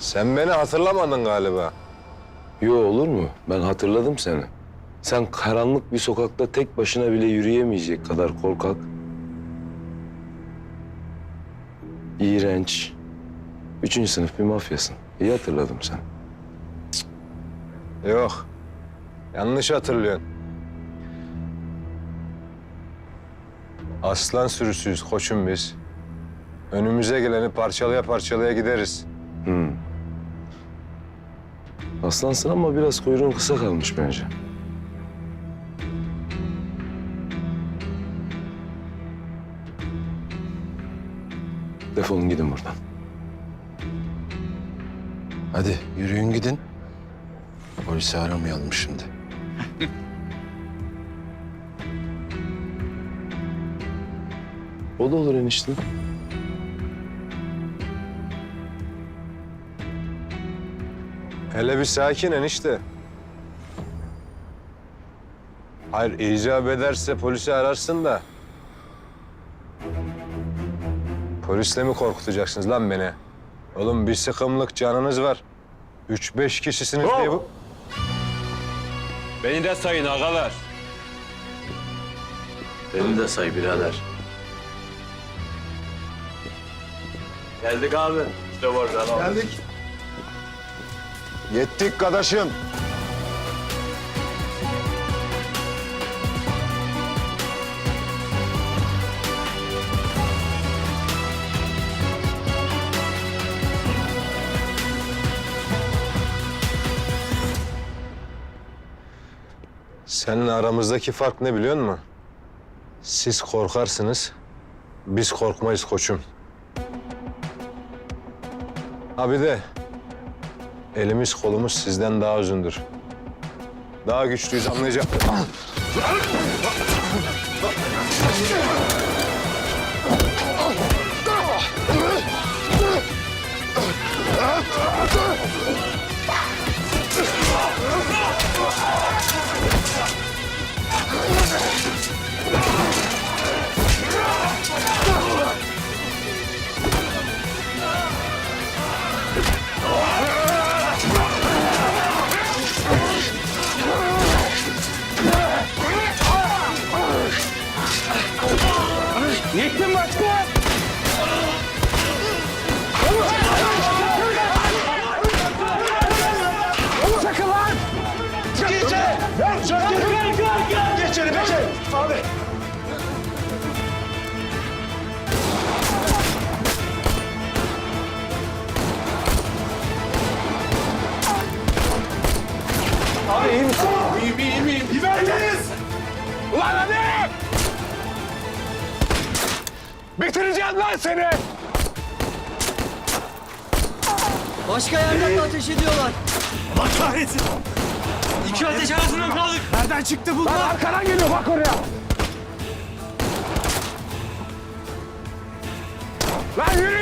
Sen beni hatırlamadın galiba. Yo olur mu? Ben hatırladım seni. Sen karanlık bir sokakta tek başına bile yürüyemeyecek kadar korkak. İğrenç. Üçüncü sınıf bir mafyasın. İyi hatırladım sen. Yok. Yanlış hatırlıyorsun. Aslan sürüsüyüz koçum biz. Önümüze geleni parçalaya parçalaya gideriz. Aslansın ama biraz kuyruğun kısa kalmış bence. Defolun gidin buradan. Hadi yürüyün gidin. Polisi aramayalım şimdi. O da olur enişte. Hele bir sakin enişte. Hayır icap ederse polisi ararsın da. Polisle mi korkutacaksınız lan beni? Oğlum bir sıkımlık canınız var. Üç beş kişisiniz diye bu... Beni de sayın ağalar. Beni de say birader. Geldik abi. İşte burada. Geldik. Yettik kardeşim. Seninle aramızdaki fark ne biliyor musun? Siz korkarsınız, biz korkmayız koçum. Ha de elimiz kolumuz sizden daha uzundur. Daha güçlüyüz anlayacak. Ulan hadi! Bitireceğim lan seni! Başka yerden de ateş ediyorlar. Allah kahretsin. İki ateş arasından kaldık. Nereden çıktı bunlar? Lan arkadan geliyor bak oraya. Lan yürü!